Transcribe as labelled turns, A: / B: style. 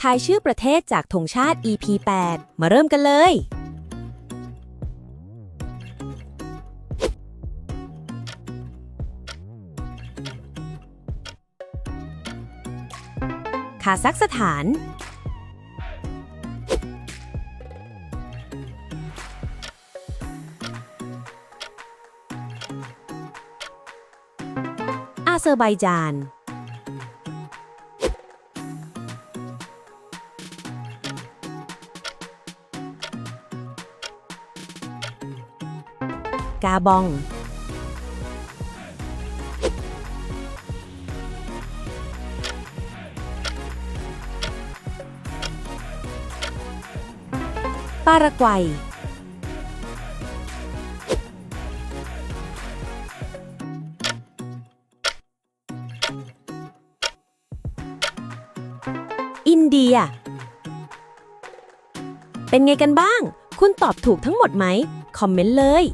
A: ทายชื่อประเทศจากธงชาติ EP 8 มาเริ่มกันเลย คาซัคสถาน อาเซอร์ไบจาน กาบอง ปารากวัย อินเดีย เป็นไงกันบ้าง คุณตอบถูกทั้งหมดไหม คอมเมนต์เลย